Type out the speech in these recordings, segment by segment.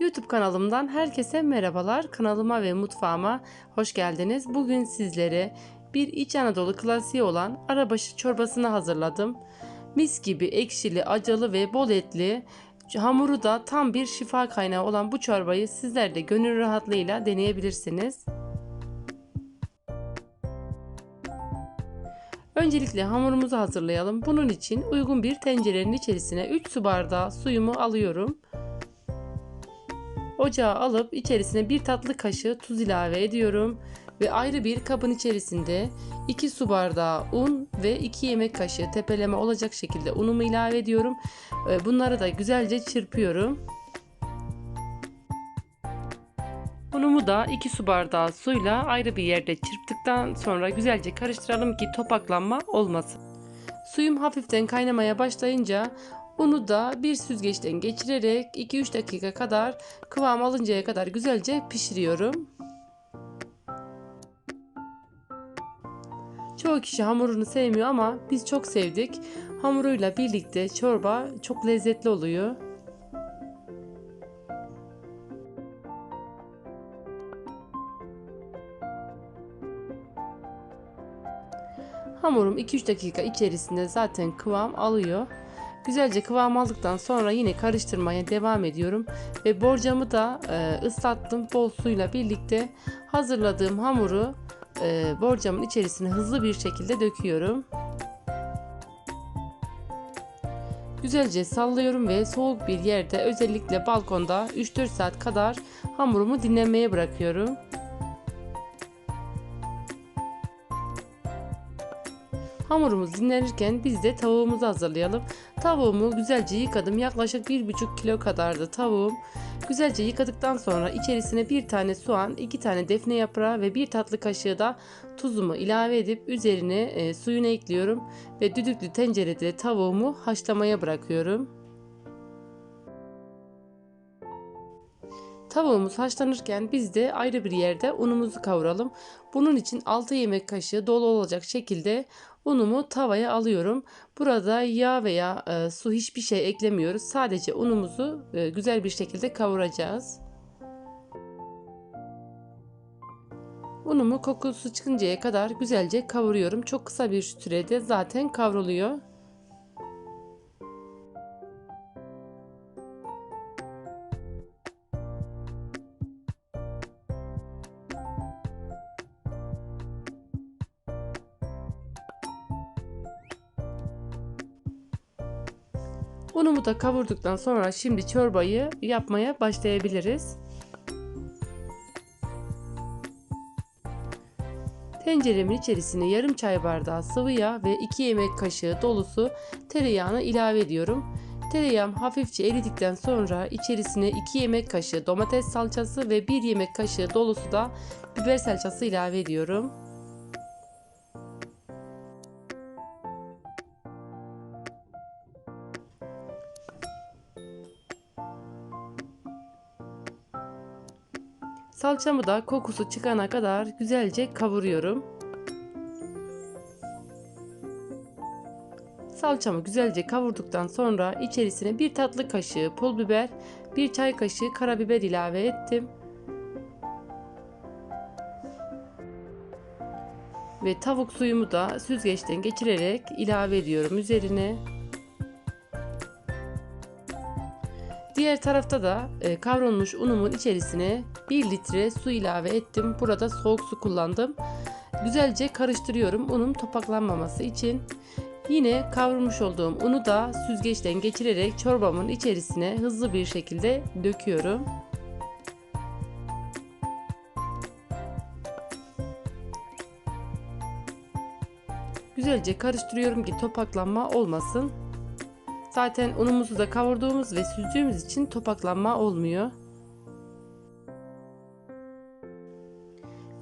YouTube kanalımdan herkese merhabalar. Kanalıma ve mutfağıma hoş geldiniz. Bugün sizlere bir İç Anadolu klasiği olan arabaşı çorbasını hazırladım. Mis gibi ekşili, acılı ve bol etli, hamuru da tam bir şifa kaynağı olan bu çorbayı sizler de gönül rahatlığıyla deneyebilirsiniz. Öncelikle hamurumuzu hazırlayalım. Bunun için uygun bir tencerenin içerisine 3 su bardağı suyumu alıyorum. Ocağa alıp içerisine bir tatlı kaşığı tuz ilave ediyorum ve ayrı bir kabın içerisinde 2 su bardağı un ve 2 yemek kaşığı tepeleme olacak şekilde unumu ilave ediyorum. Bunları da güzelce çırpıyorum. Unumu da 2 su bardağı suyla ayrı bir yerde çırptıktan sonra güzelce karıştıralım ki topaklanma olmasın. Suyum hafiften kaynamaya başlayınca unu da bir süzgeçten geçirerek 2-3 dakika kadar kıvam alıncaya kadar güzelce pişiriyorum. Çoğu kişi hamurunu sevmiyor ama biz çok sevdik. Hamuruyla birlikte çorba çok lezzetli oluyor. Hamurum 2-3 dakika içerisinde zaten kıvam alıyor. Güzelce kıvam aldıktan sonra yine karıştırmaya devam ediyorum. Ve borcamı da e, ıslattım bol suyla birlikte hazırladığım hamuru e, borcamın içerisine hızlı bir şekilde döküyorum. Güzelce sallıyorum ve soğuk bir yerde özellikle balkonda 3-4 saat kadar hamurumu dinlenmeye bırakıyorum. Hamurumuz dinlenirken biz de tavuğumuzu hazırlayalım. Tavuğumu güzelce yıkadım. Yaklaşık 1,5 kilo kadardı tavuğum. Güzelce yıkadıktan sonra içerisine bir tane soğan, iki tane defne yaprağı ve bir tatlı kaşığı da tuzumu ilave edip üzerine e, suyunu ekliyorum ve düdüklü tencerede tavuğumu haşlamaya bırakıyorum. Tavuğumuz haşlanırken biz de ayrı bir yerde unumuzu kavuralım. Bunun için 6 yemek kaşığı dolu olacak şekilde unumu tavaya alıyorum. Burada yağ veya e, su hiçbir şey eklemiyoruz. Sadece unumuzu e, güzel bir şekilde kavuracağız. Unumu kokusu çıkıncaya kadar güzelce kavuruyorum. Çok kısa bir sürede zaten kavruluyor. Unumu da kavurduktan sonra şimdi çorbayı yapmaya başlayabiliriz. Tenceremin içerisine yarım çay bardağı sıvı yağ ve 2 yemek kaşığı dolusu tereyağını ilave ediyorum. Tereyağım hafifçe eridikten sonra içerisine 2 yemek kaşığı domates salçası ve 1 yemek kaşığı dolusu da biber salçası ilave ediyorum. Salçamı da kokusu çıkana kadar güzelce kavuruyorum. Salçamı güzelce kavurduktan sonra içerisine bir tatlı kaşığı pul biber, bir çay kaşığı karabiber ilave ettim. Ve tavuk suyumu da süzgeçten geçirerek ilave ediyorum üzerine. Diğer tarafta da e, kavrulmuş unumun içerisine 1 litre su ilave ettim. Burada soğuk su kullandım. Güzelce karıştırıyorum unum topaklanmaması için. Yine kavrulmuş olduğum unu da süzgeçten geçirerek çorbamın içerisine hızlı bir şekilde döküyorum. Güzelce karıştırıyorum ki topaklanma olmasın. Zaten unumuzu da kavurduğumuz ve süzdüğümüz için topaklanma olmuyor.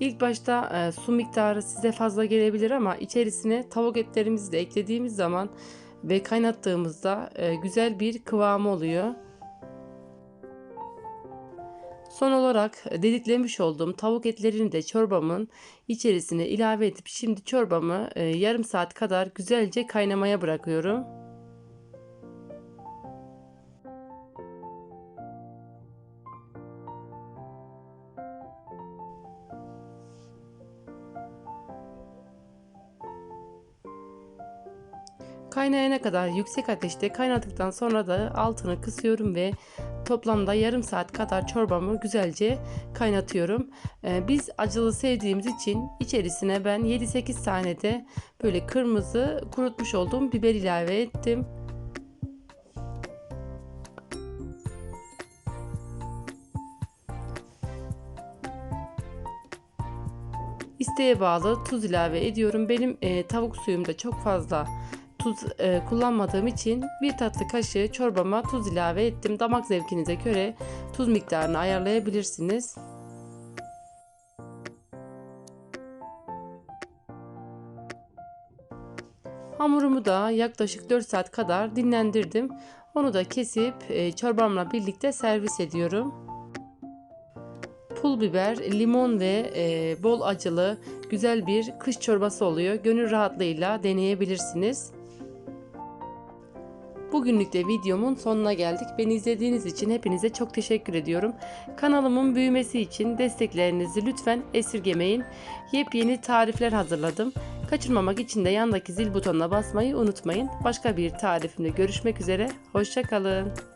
İlk başta e, su miktarı size fazla gelebilir ama içerisine tavuk etlerimizi de eklediğimiz zaman ve kaynattığımızda e, güzel bir kıvamı oluyor. Son olarak dediklemiş olduğum tavuk etlerini de çorbamın içerisine ilave edip şimdi çorbamı e, yarım saat kadar güzelce kaynamaya bırakıyorum. Kaynayana kadar yüksek ateşte kaynadıktan sonra da altını kısıyorum ve toplamda yarım saat kadar çorbamı güzelce kaynatıyorum. Ee, biz acılı sevdiğimiz için içerisine ben 7-8 tane de böyle kırmızı kurutmuş olduğum biber ilave ettim. İsteğe bağlı tuz ilave ediyorum. Benim e, tavuk suyumda çok fazla tuz e, kullanmadığım için bir tatlı kaşığı çorbama tuz ilave ettim. Damak zevkinize göre tuz miktarını ayarlayabilirsiniz. Hamurumu da yaklaşık 4 saat kadar dinlendirdim. Onu da kesip e, çorbamla birlikte servis ediyorum. Pul biber, limon ve e, bol acılı güzel bir kış çorbası oluyor. Gönül rahatlığıyla deneyebilirsiniz. Bugünlük de videomun sonuna geldik. Beni izlediğiniz için hepinize çok teşekkür ediyorum. Kanalımın büyümesi için desteklerinizi lütfen esirgemeyin. Yepyeni tarifler hazırladım. Kaçırmamak için de yandaki zil butonuna basmayı unutmayın. Başka bir tarifimde görüşmek üzere. Hoşçakalın.